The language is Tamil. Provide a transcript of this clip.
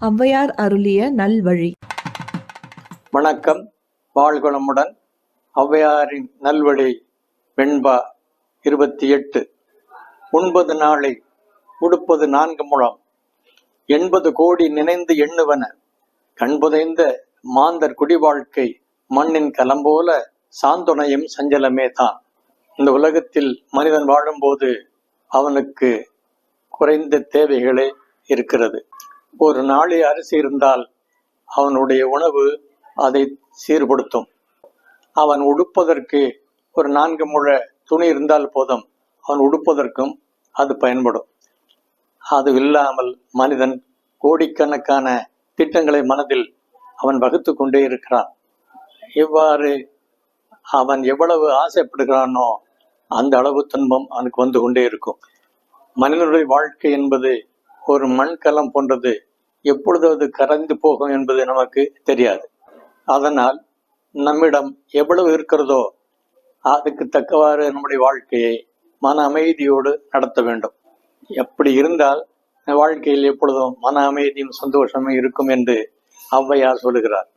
ஔவையார் அருளிய நல்வழி. வணக்கம். வாழ்குணமுடன் ஔவையாரின் நல்வழி வெண்பா இருபத்தி எட்டு. ஒன்பது நாளை உடுப்பது நான்கு முழம். எண்பது கோடி நினைந்து எண்ணுவன. கண்புதைந்த மாந்தர் குடி வாழ்க்கை மண்ணின் கலம்போல சாந்துணையும் சஞ்சலமே தான். இந்த உலகத்தில் மனிதன் வாழும்போது அவனுக்கு குறைந்த தேவைகளே இருக்கிறது. ஒரு நாளை அரிசி இருந்தால் அவனுடைய உணவு அதை சீர்படுத்தும். அவன் உடுப்பதற்கு ஒரு நான்கு முழ துணி இருந்தால் போதும். அவன் உடுப்பதற்கும் அது பயன்படும். அது இல்லாமல் மனிதன் கோடிக்கணக்கான திட்டங்களை மனதில் அவன் வகுத்து கொண்டே இருக்கிறான். இவ்வாறு அவன் எவ்வளவு ஆசைப்படுகிறானோ அந்த அளவு துன்பம் அவனுக்கு வந்து கொண்டே இருக்கும். மனிதனுடைய வாழ்க்கை என்பது ஒரு மண்கலம் போன்றது எப்பொழுது அது கரைந்து போகும் என்பது நமக்கு தெரியாது. அதனால் நம்மிடம் எவ்வளவு இருக்கிறதோ அதுக்கு தக்கவாறு நம்முடைய வாழ்க்கையை மன அமைதியோடு நடத்த வேண்டும். எப்படி இருந்தால் வாழ்க்கையில் எப்பொழுதும் மன அமைதியும் சந்தோஷமும் இருக்கும் என்று ஔவையார் சொல்லுகிறார்.